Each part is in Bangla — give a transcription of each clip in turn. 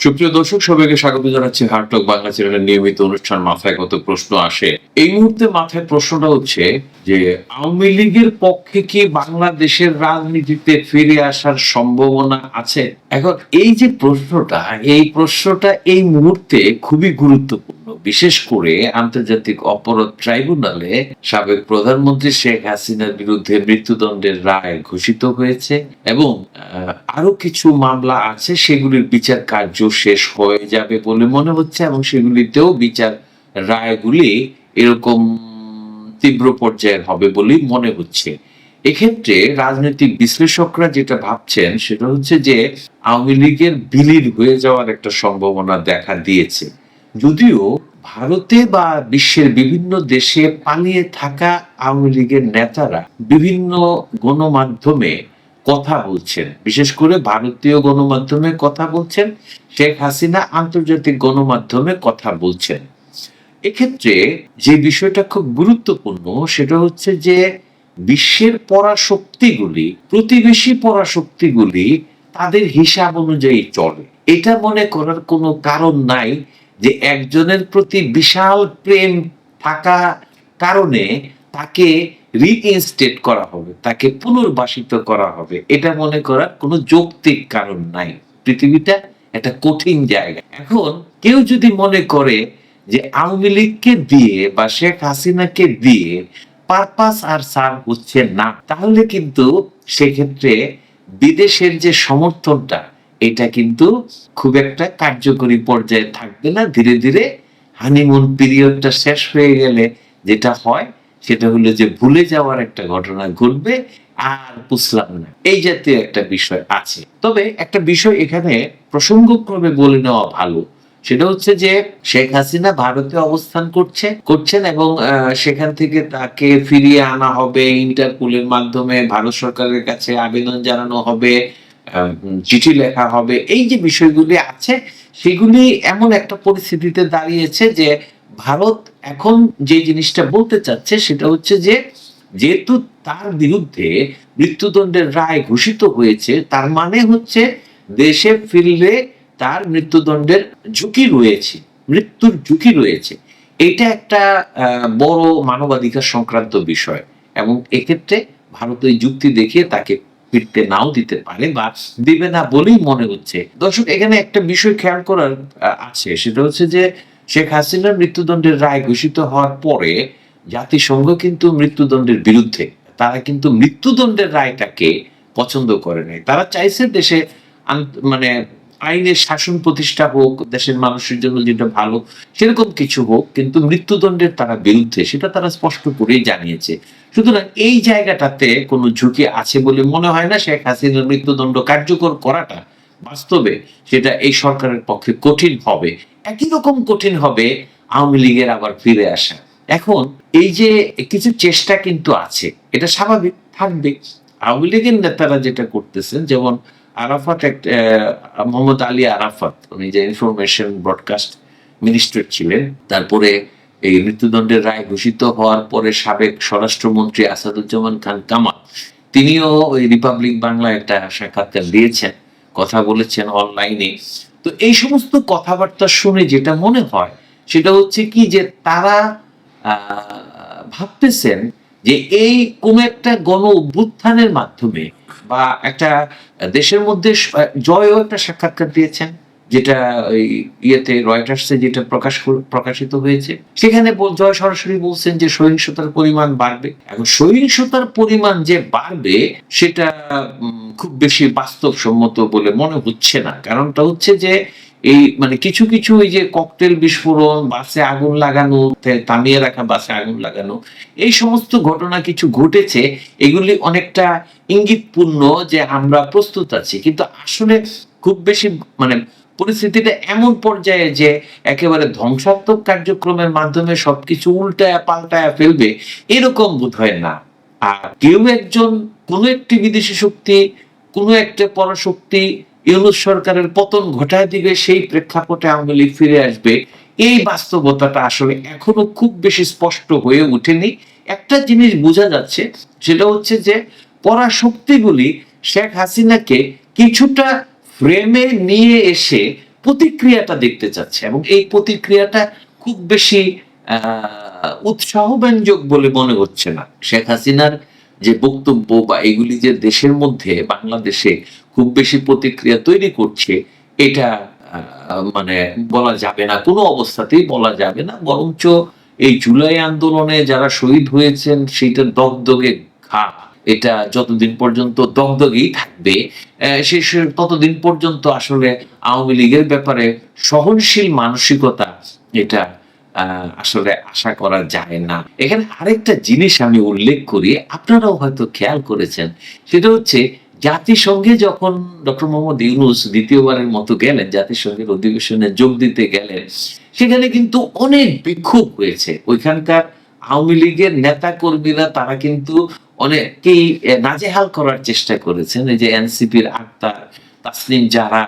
সুপ্রিয় দর্শক সবাইকে স্বাগত জানাচ্ছি হার্টক বাংলা চ্যানেলের নিয়মিত অনুষ্ঠান মাথায় কত প্রশ্ন আসে। এই মুহূর্তে মাথায় প্রশ্নটা হচ্ছে যে আওয়ামী লীগের পক্ষে কি বাংলাদেশের রাজনীতিতে ফিরে আসার সম্ভাবনা আছে? এখন এই যে প্রশ্নটা, এই প্রশ্নটা এই মুহূর্তে খুবই গুরুত্বপূর্ণ। বিশেষ করে আন্তর্জাতিক অপরাধ ট্রাইব্যুনালে সাবেক প্রধানমন্ত্রী শেখ হাসিনার বিরুদ্ধে মৃত্যুদণ্ডের রায় ঘোষিত হয়েছে এবং আরও কিছু মামলা আছে, সেগুলির বিচার কার্য শেষ হয়ে যাবে বলে মনে হচ্ছে এবং সেগুলিতেও বিচার রায়গুলি এরকম তীব্র পর্যায়ের হবে বলেই মনে হচ্ছে। এক্ষেত্রে রাজনৈতিক বিশ্লেষকরা যেটা ভাবছেন সেটা হচ্ছে যে আওয়ামী লীগের বিলীন হয়ে যাওয়ার একটা সম্ভাবনা দেখা দিয়েছে। যদিও ভারতে বা বিশ্বের বিভিন্ন দেশে পালিয়ে থাকা আওয়ামী লীগের নেতারা বিভিন্ন গণমাধ্যমে কথা বলছেন। বিশেষ করে ভারতীয় গণমাধ্যমে কথা বলছেন, শেখ হাসিনা আন্তর্জাতিক গণমাধ্যমে কথা বলছেন। এক্ষেত্রে যে বিষয়টা খুব গুরুত্বপূর্ণ সেটা হচ্ছে যে বিশ্বের পরাশক্তিগুলি, প্রতিবেশী পরাশক্তিগুলি তাদের হিসাব অনুযায়ী চলে। এটা মনে করার কোনো কারণ নাই যে একজনের প্রতি বিশাল প্রেম থাকা কারণে তাকে রিইনস্টেট করা হবে, তাকে পুনর্বাসিত করা হবে। এটা মনে করার কোনো যৌক্তিক কারণ নাই। পৃথিবীটা একটা কঠিন জায়গা। এখন কেউ যদি মনে করে যে আওয়ামী লীগকে দিয়ে বা শেখ হাসিনাকে দিয়ে পারপাস আর সার হচ্ছে না। তাহলে কিন্তু সেক্ষেত্রে বিদেশের যে সমর্থনটা, এটা কিন্তু খুব একটা কার্যকরী পর্যায়ে থাকবে না। ধীরে ধীরে হানিমুন পিরিয়ডটা শেষ হয়ে গেলে যেটা হয়, সেটা হলো যে ভুলে যাওয়ার একটা ঘটনা ঘটবে আর বুঝলাম না। এই জাতীয় একটা বিষয় আছে। তবে একটা বিষয় এখানে প্রসঙ্গক্রমে বলে নেওয়া ভালো। সেটা হচ্ছে যে শেখ হাসিনা ভারতে অবস্থান করছে, করছেন এবং সেখান থেকে তাকে ফিরিয়ে আনা হবে, ইন্টারপোলের মাধ্যমে ভারত সরকারের কাছে আবেদন জানানো হবে চিঠি লেখা হবে। এই যে বিষয়গুলি আছে, সেগুলি এমন একটা পরিস্থিতিতে দাঁড়িয়েছে যে ভারত এখন যে জিনিসটা বলতে চাচ্ছে সেটা হচ্ছে যে যেহেতু তার বিরুদ্ধে মৃত্যুদণ্ডের রায় ঘোষিত হয়েছে, তার মানে হচ্ছে দেশে ফিরলে তার মৃত্যুদণ্ডের ঝুঁকি রয়েছে, মৃত্যুর ঝুঁকি রয়েছে। এটা একটা বড় মানবাধিকার সংক্রান্ত বিষয় এবং এক্ষেত্রে ভারত ওই যুক্তি দেখিয়ে তাকে ফিরতে নাও দিতে পারে বা দিবে না বলেই মনে হচ্ছে। দর্শক, এখানে একটা বিষয় খেয়াল করার আছে। সেটা হচ্ছে যে শেখ হাসিনার মৃত্যুদণ্ডের রায় ঘোষিত হওয়ার পরে জাতিসংঘ কিন্তু মৃত্যুদণ্ডের বিরুদ্ধে, তারা কিন্তু মৃত্যুদণ্ডের রায়টাকে পছন্দ করে নাই। তারা চাইছে দেশে মানে আইনের শাসন প্রতিষ্ঠা হোক, দেশের মানুষের জন্য যেটা ভালো, সেরকম কিছু হোক, কিন্তু মৃত্যুদণ্ডের তারা বিরুদ্ধে, সেটা তারা স্পষ্ট করেই জানিয়েছে। সুতরাং এই জায়গাটাতে কোনো ঝুঁকি আছে বলে মনে হয় না শেখ হাসিনার মৃত্যুদণ্ড কার্যকর করাটা বাস্তবে সেটা এই সরকারের পক্ষে কঠিন হবে। একই রকম কঠিন হবে আওয়ামী লীগের আবার ফিরে আসা। এখন এই যে কিছু চেষ্টা কিন্তু আছে, এটা স্বাভাবিক, থাকবে। আওয়ামী লীগের নেতারা যেটা করতেছেন, যেমন আরাফাত মোহাম্মদ আলী আরাফাত, উনি যে ইনফরমেশন ব্রডকাস্ট মিনিস্টার ছিলেন, তারপরে এই মৃত্যুদণ্ডের রায় ঘোষিত হওয়ার পরে সাবেক স্বরাষ্ট্রমন্ত্রী আসাদুজ্জামান খান কামাল, তিনিও ওই রিপাবলিক বাংলা একটা সাক্ষাৎকার দিয়েছেন, কথা বলেছেন অনলাইনে তো এই সমস্ত কথাবার্তা শুনে যেটা মনে হয়, সেটা হচ্ছে কি যে তারা ভাবতেছেন যে এই কোন একটা গণ অভ্যুত্থানের মাধ্যমে বা একটা দেশের মধ্যে জয়ও একটা সাক্ষাৎকার দিয়েছেন, যেটা ইয়েতে রয়টার্সে যেটা প্রকাশ প্রকাশিত হয়েছে। সেখানে জয় সরাসরি বলছেন যে সহিংসতার পরিমাণ বাড়বে। এখন সহিংসতার পরিমাণ যে বাড়বে, সেটা খুব বেশি বাস্তবসম্মত বলে মনে হচ্ছে না। কারণটা হচ্ছে যে এই মানে কিছু কিছু এই যে ককটেল বিস্ফোরণ, বাসে আগুন লাগানো, তে- থামিয়ে রাখা বাসে আগুন লাগানো, এই সমস্ত ঘটনা কিছু ঘটেছে, এগুলি অনেকটা ইঙ্গিতপূর্ণ যে আমরা প্রস্তুত আছি। কিন্তু আসলে খুব বেশি মানে পরিস্থিতিটা এমন পর্যায়ে যে একেবারে ধ্বংসাত্মক কার্যক্রমের মাধ্যমে সবকিছু উল্টায় পাল্টায় ফেলবে, এরকম বোধ হয় না। আর কেউ একজন কোনো একটি বিদেশি শক্তি, কোনো একটা পরাশক্তি ইউনুস সরকারের পতন ঘটায় দিবে, সেই প্রেক্ষাপটে আওয়ামী লীগ ফিরে আসবে। এই বাস্তবতাটা আসলে এখনও খুব বেশি স্পষ্ট হয়ে ওঠেনি। একটা জিনিস বোঝা যাচ্ছে, সেটা হচ্ছে যে পরাশক্তিগুলি শেখ হাসিনাকে কিছুটা ফ্রেমে নিয়ে এসে প্রতিক্রিয়াটা দেখতে চাচ্ছে এবং এই প্রতিক্রিয়াটা খুব বেশি উৎসাহব্যঞ্জক বলে মনে হচ্ছে না। শেখ হাসিনার যে বক্তব্য বা এগুলি যে দেশের মধ্যে, বাংলাদেশে খুব বেশি প্রতিক্রিয়া তৈরি করছে, এটা মানে বলা যাবে না, কোনো অবস্থাতেই বলা যাবে না। বরঞ্চ এই জুলাই আন্দোলনে যারা শহীদ হয়েছেন সেটা দগদগে ঘা। এটা যতদিন পর্যন্ত দগদগেই থাকবে ততদিন পর্যন্ত আসলে আওয়ামী লীগের ব্যাপারে সহনশীল মানসিকতা এটা আসলে আশা করা যায় না। এখানে আরেকটা জিনিস আমি উল্লেখ করি, আপনারাও হয়তো খেয়াল করেছেন, সেটা হচ্ছে জাতিসংঘে যখন ডক্টর মোহাম্মদ ইউনুস দ্বিতীয়বারের মতো গেলেন, জাতিসংঘের অধিবেশনে যোগ দিতে গেলেন, সেখানে কিন্তু অনেক বিক্ষোভ হয়েছে। ওইখানকার আওয়ামী লীগের নেতা কর্মীরা তারা কিন্তু অনেকেই নাজেহাল করার চেষ্টা করেছেন। এই যে এনসিপির আক্তার তাসলিম যারা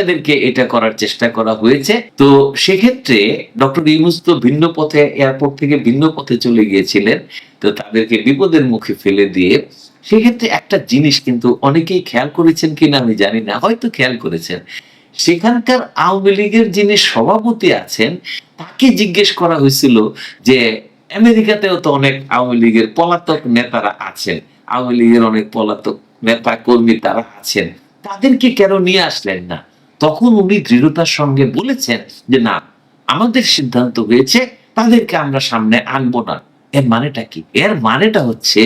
এদেরকে এটা করার চেষ্টা করা হয়েছে। তো সেক্ষেত্রে ডক্টর ইউনুস তো ভিন্ন পথে, এয়ারপোর্ট থেকে ভিন্ন পথে চলে গিয়েছিলেন। তো তাদেরকে বিপদের মুখে ফেলে দিয়ে সেক্ষেত্রে একটা জিনিস কিন্তু অনেকেই খেয়াল করেছেন কিনা আমি জানি না, হয়তো খেয়াল করেছেন। সেখানকার আওয়ামী লীগের যিনি সভাপতি আছেন, তাকে জিজ্ঞেস করা হয়েছিল যে, আমেরিকাতেও তো অনেক আওয়ামী লীগের পলাতক নেতারা আছেন, আওয়ামী লীগের অনেক পলাতক নেতা কর্মী তারা আছেন, তাদেরকে কেন নিয়ে আসলেন না? তখন উনি দৃঢ়তার সঙ্গে বলেছেন যে, না, আমাদের সিদ্ধান্ত হয়েছে, তাদেরকে আমরা সামনে আনব না। এর মানেটা কি? এর মানেটা হচ্ছে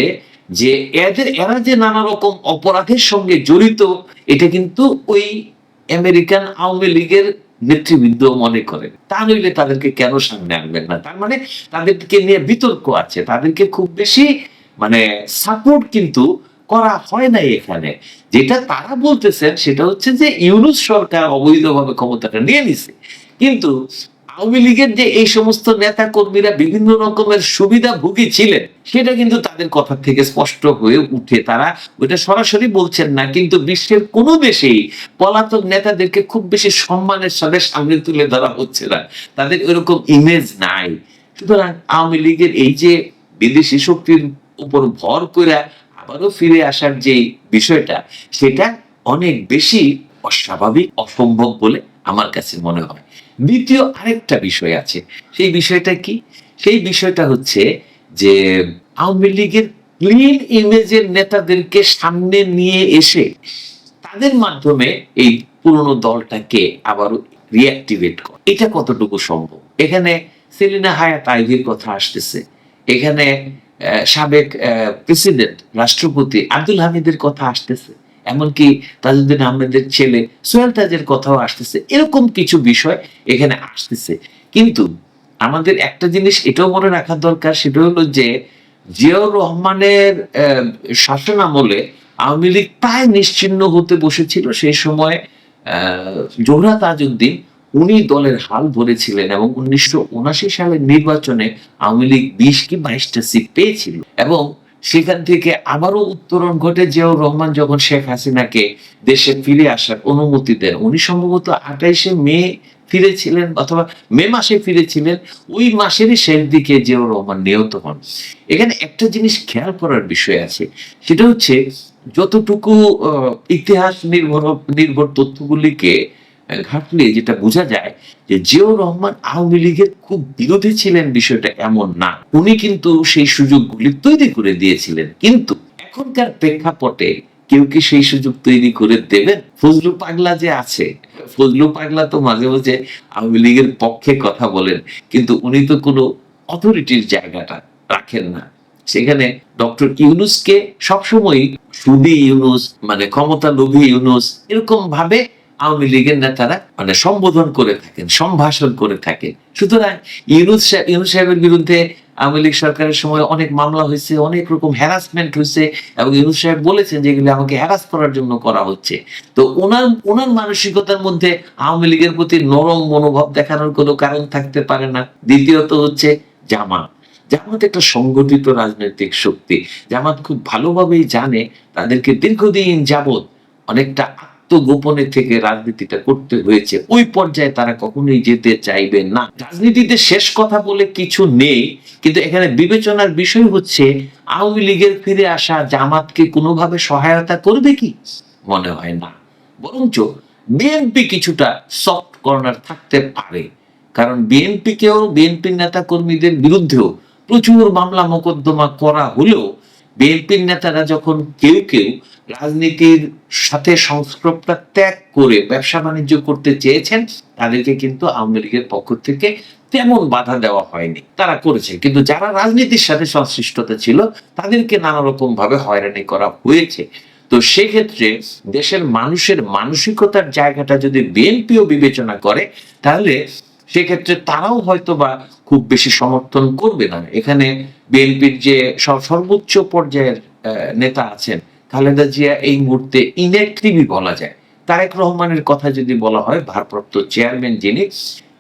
যে এদের, এরা যে নানা রকম অপরাধের সঙ্গে জড়িত, এটা কিন্তু ওই আমেরিকান আওয়ামী লীগের নেতৃবৃন্দ মনে করেন। তা নইলে তাদেরকে কেন সামনে আনবেন না? তার মানে তাদেরকে নিয়ে বিতর্ক আছে। তাদেরকে খুব বেশি মানে সাপোর্ট কিন্তু করা হয় নাই এখানে। যেটা তারা বলতেছেন সেটা হচ্ছে যে ইউনুস সরকার অবৈধভাবে ক্ষমতাটা নিয়ে নিছে। কিন্তু আওয়ামী লীগের যে এই সমস্ত নেতা কর্মীরা বিভিন্ন রকমের সুবিধা ভোগী ছিলেন, সেটা কিন্তু তাদের কথা থেকে স্পষ্ট হয়ে উঠে। তারা ওটা সরাসরি বলছেন না, কিন্তু বিশ্বের কোনো দেশেই পলাতক নেতাদেরকে খুব বেশি সম্মানের সাথে সামনে তুলে ধরা হচ্ছে না। তাদের এরকম ইমেজ নাই। সুতরাং আওয়ামী লীগের এই যে বিদেশি শক্তির উপর ভর করে আবারও ফিরে আসার যে বিষয়টা, সেটা অনেক বেশি অস্বাভাবিক, অসম্ভব বলে আমার কাছে মনে হয়। দ্বিতীয় আরেকটা বিষয় আছে। সেই বিষয়টা কি? সেই বিষয়টা হচ্ছে যে আওয়ামী লীগের ক্লিন ইমেজের নেতাদেরকে সামনে নিয়ে এসে তাদের মাধ্যমে এই পুরনো দলটাকে আবারও রিঅ্যাক্টিভেট করে। এটা কতটুকু সম্ভব? এখানে সেলিনা হায়াত আইভির কথা আসতেছে। এখানে সাবেক প্রেসিডেন্ট রাষ্ট্রপতি আব্দুল হামিদের কথা আসতেছে। এমনকি তাজউদ্দিন আহমেদের ছেলে সোহেল তাজের কথাও আসতেছে। এরকম কিছু বিষয় এখানে আসতেছে। কিন্তু আমাদের একটা জিনিস এটাও মনে রাখা দরকার, সেটা হলো যে জিয়াউর রহমানের শাসন আমলে আওয়ামী লীগ প্রায় নিশ্চিহ্ন হতে বসেছিল। সেই সময় জোহরা তাজউদ্দিন উনি দলের হাল ধরেছিলেন এবং উনিশশো উনাশি সালের নির্বাচনে আওয়ামী লীগ বিশ কি বাইশটা সিট পেয়েছিল। এবং সেখান থেকে আবারও উত্তরণ ঘটে জিয়াউর রহমান যখন শেখ হাসিনাকে দেশে ফিরে আসার অনুমতি দেন। উনি সম্ভবত আঠাইশে মে ফিরেছিলেন অথবা মে মাসে ফিরেছিলেন, ওই মাসেরই শেষ দিকে জিয়াউর রহমান নিহত হন। এখানে একটা জিনিস খেয়াল করার বিষয় আছে, সেটা হচ্ছে যতটুকু ইতিহাস নির্ভর নির্ভর তথ্যগুলিকে ঘাটলে যেটা বোঝা যায় যে জিয়াউর রহমান আওয়ামী লীগের খুব বিরোধী ছিলেন বিষয়টা এমন না। উনি কিন্তু সেই সুযোগগুলি তৈরি করে দিয়েছিলেন। কিন্তু এখনকার প্রেক্ষাপটে কেউ কি সেই সুযোগ তৈরি করে দেবেন? ফজলু পাগলা যে আছে, ফজলু পাগলা তো মাঝে মাঝে আওয়ামী লীগের পক্ষে কথা বলেন, কিন্তু উনি তো কোনো অথরিটির জায়গাটা রাখেন না। সেখানে ডক্টর ইউনুসকে সবসময় সুদি ইউনুস মানে ক্ষমতা লোভী ইউনুস এরকম ভাবে আওয়ামী লীগের নেতারা মানে সম্বোধন করে থাকেন, সম্ভাষণ করে থাকেন। সুতরাং ইউনুস ইউনুস সাহেবের বিরুদ্ধে আওয়ামী লীগ সরকারের সময় অনেক মামলা হয়েছে, অনেক রকম হ্যারাসমেন্ট হয়েছে এবং ইউনুস সাহেব বলেছেন যে এগুলো আমাকে হ্যারাস করার জন্য করা হচ্ছে। তো ওনার ওনার মানসিকতার মধ্যে আওয়ামী লীগের প্রতি নরম মনোভাব দেখানোর কোনো কারণ থাকতে পারে না। দ্বিতীয়ত হচ্ছে জামাত। জামাত একটা সংগঠিত রাজনৈতিক শক্তি। জামাত খুব ভালোভাবেই জানে তাদেরকে দীর্ঘদিন যাবত অনেকটা আত্মগোপনে থেকে রাজনীতিটা করতে হয়েছে, ওই পর্যায়ে তারা কখনোই যেতে চাইবে না। রাজনীতিতে শেষ কথা বলে কিছু নেই, কিন্তু এখানে বিবেচনার বিষয় হচ্ছে, আওয়ামী লীগের ফিরে আসা জামাতকে কোনোভাবে সহায়তা করবে কি? মনে হয় না। বরঞ্চ বিএনপি কিছুটা সফট কর্নার থাকতে পারে। কারণ বিএনপিকেও, বিএনপি নেতা কর্মীদের বিরুদ্ধেও প্রচুর মামলা মোকদ্দমা করা হলেও, বিএনপির নেতারা যখন কেউ কেউ রাজনীতির সাথে সংস্রবটা ত্যাগ করে ব্যবসা বাণিজ্য করতে চেয়েছেন, তাদেরকে কিন্তু আওয়ামী লীগের পক্ষ থেকে তেমন বাধা দেওয়া হয়নি। তারা করেছে। কিন্তু যারা রাজনীতির সাথে সংশ্লিষ্টতা ছিল, তাদেরকে নানা রকম ভাবে হয়রানি করা হয়েছে। তো সেক্ষেত্রে দেশের মানুষের মানসিকতার জায়গাটা যদি বিএনপিও বিবেচনা করে, তাহলে সেক্ষেত্রে তারাও হয়তো বা খুব বেশি সমর্থন করবে না। এখানে বিএনপির যে সর্বোচ্চ পর্যায়ের নেতা আছেন খালেদা জিয়া এই মুহূর্তে ইনঅ্যাক্টিভই বলা যায়। তারেক রহমানের কথা যদি বলা হয়, ভারপ্রাপ্ত চেয়ারম্যান যিনি,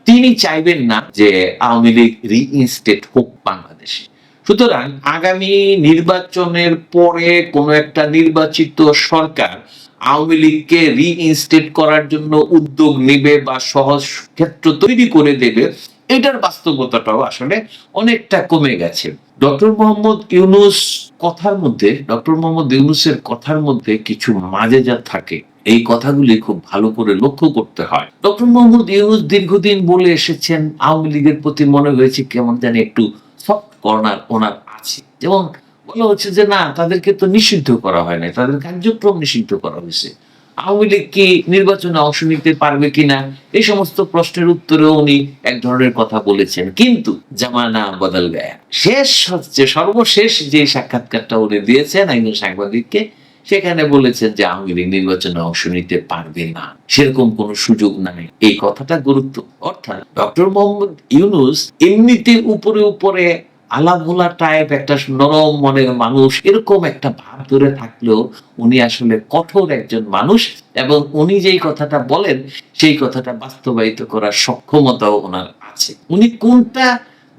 তিনি চাইবেন না যে আওয়ামী লীগ রিইনস্টেট হোক বাংলাদেশে। সুতরাং আগামী নির্বাচনের পরে কোন একটা নির্বাচিত সরকার আওয়ামী লীগকে রিইনস্টেট করার জন্য উদ্যোগ নেবে বা সহজ ক্ষেত্র তৈরি করে দেবে এটার বাস্তবতাটাও আসলে অনেকটা কমে গেছে। ডক্টর মোহাম্মদ ইউনুস কথার মধ্যে, ডক্টর মোহাম্মদ ইউনুসের কথার মধ্যে কিছু মাঝে যা থাকে, এই কথাগুলি খুব ভালো করে লক্ষ্য করতে হয়। ডক্টর মোহাম্মদ ইউনুস দীর্ঘদিন বলে এসেছেন, আওয়ামী লীগের প্রতি মনে হয়েছে কেমন জানি একটু সফট কর্নার ওনার আছে। যেমন বলা হচ্ছে যে, না, তাদেরকে তো নিষিদ্ধ করা হয় না তাদের কার্যক্রম নিষিদ্ধ করা হয়েছে। আওয়ামী লীগ কি নির্বাচনে অংশ নিতে পারবে কিনা, এই সমস্ত প্রশ্নের উত্তরে উনি এক ধরনের কথা বলেছেন। কিন্তু জামানা বদল গায়া, শেষ হচ্ছে, সর্বশেষ যে সাক্ষাৎকারটা উনি দিয়েছেন একজন সাংবাদিককে, সেখানে বলেছেন যে আওয়ামী লীগ নির্বাচনে অংশ নিতে পারবে না। সেরকম কোন সুযোগ নাই। এই কথাটা গুরুত্ব। অর্থাৎ ডক্টর মোহাম্মদ ইউনুস এমনিতে উপরে উপরে আলাভোলা টাইপ একটা নরম মনের মানুষ, এরকম একটা ভাব ধরে থাকলেও উনি আসলে কঠোর একজন মানুষ এবং উনি যেই কথাটা বলেন, সেই কথাটা বাস্তবায়িত করার সক্ষমতাও ওনার আছে। উনি কোনটা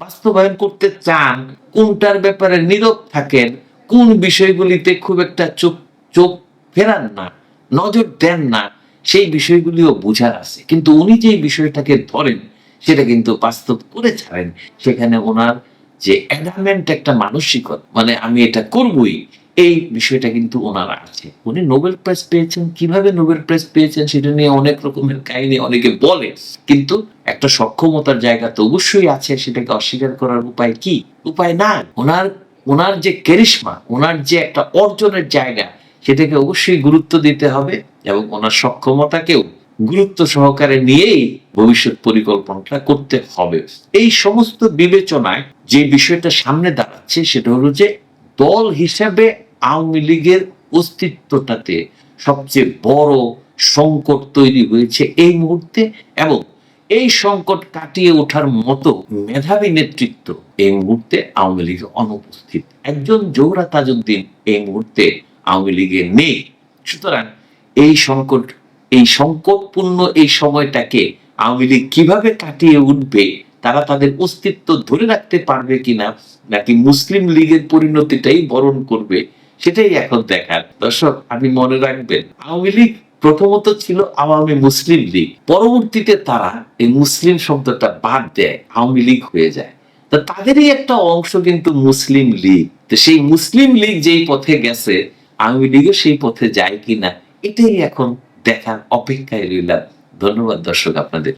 বাস্তবায়ন করতে চান, কোনটার ব্যাপারে নীরব থাকেন, কোন বিষয়গুলিতে খুব একটা চোখ চোখ ফেরান না, নজর দেন না, সেই বিষয়গুলিও বোঝার আছে। কিন্তু উনি যে বিষয়টাকে ধরেন, সেটা কিন্তু বাস্তব করে ছাড়েন। সেখানে ওনার যে অ্যাডামেন্ট একটা মানসিকতা মানে আমি এটা করবই, এই বিষয়টা কিন্তু ওনার আছে। উনি নোবেল প্রাইজ পেয়েছেন, কীভাবে নোবেল প্রাইজ পেয়েছেন সেটা নিয়ে অনেক রকমের কাহিনী অনেকে বলে, কিন্তু একটা সক্ষমতার জায়গা তো অবশ্যই আছে, সেটাকে অস্বীকার করার উপায় কি? উপায় না ওনার ওনার যে কেরিশমা, ওনার যে একটা অর্জনের জায়গা, সেটাকে অবশ্যই গুরুত্ব দিতে হবে এবং ওনার সক্ষমতাকেও গুরুত্ব সহকারে নিয়েই ভবিষ্যৎ পরিকল্পনাটা করতে হবে। এই সমস্ত বিবেচনায় যে বিষয়টা সামনে দাঁড়াচ্ছে সেটা হলো যে দল হিসাবে আওয়ামী লীগের অস্তিত্বটাতে সবচেয়ে বড় সংকট তৈরি হয়েছে এই মুহূর্তে এবং এই সংকট কাটিয়ে ওঠার মতো মেধাবী নেতৃত্ব এই মুহূর্তে আওয়ামী লীগে অনুপস্থিত। একজন জোহরা তাজউদ্দিন এই মুহূর্তে আওয়ামী লীগে নেই। সুতরাং এই সংকট, এই সংকটপূর্ণ এই সময়টাকে আওয়ামী লীগ কীভাবে কাটিয়ে উঠবে তারা তাদের অস্তিত্ব ধরে রাখতে পারবে কিনা, নাকি মুসলিম লীগের পরিণতিটাই বরণ করবে, সেটাই এখন দেখার। দর্শক, আপনি মনে রাখবেন, আওয়ামী লীগ প্রথমত ছিল আওয়ামী মুসলিম লীগ। পরবর্তীতে তারা এই মুসলিম শব্দটা বাদ দেয়, আওয়ামী লীগ হয়ে যায়। তো তাদেরই একটা অংশ কিন্তু মুসলিম লীগ। তো সেই মুসলিম লীগ যেই পথে গেছে, আওয়ামী লীগও সেই পথে যায় কিনা, এটাই এখন দেখার অপেক্ষায় রইলাম। ধন্যবাদ দর্শক আপনাদের।